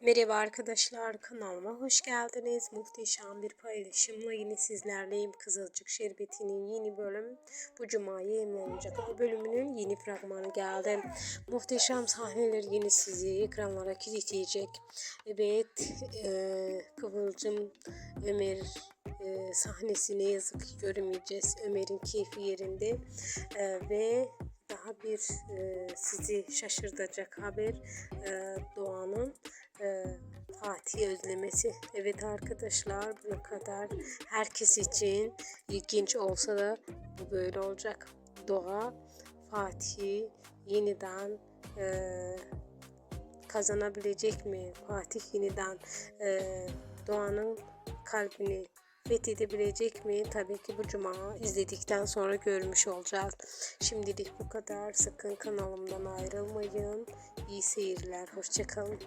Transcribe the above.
Merhaba arkadaşlar kanalıma hoş geldiniz. Muhteşem bir paylaşımla yine sizlerleyim. Kızılcık Şerbeti'nin yeni bölüm bu cuma yayınlanacak. Bu bölümünün yeni fragmanı geldi. Muhteşem sahneler yine sizi ekranlara kilitleyecek. Evet e, Kıvılcım Ömer e, sahnesini yazık ki göremeyeceğiz. Ömer'in keyfi yerinde e, ve daha bir e, sizi şaşırtacak haber e, Doğan'ın e, Fatih özlemesi. Evet arkadaşlar bu kadar herkes için ilginç olsa da bu böyle olacak. Doğa Fatih yeniden e, kazanabilecek mi? Fatih yeniden e, Doğan'ın kalbini fethedebilecek mi? Tabii ki bu cuma izledikten sonra görmüş olacağız. Şimdilik bu kadar. Sakın kanalımdan ayrılmayın. İyi seyirler. Hoşçakalın.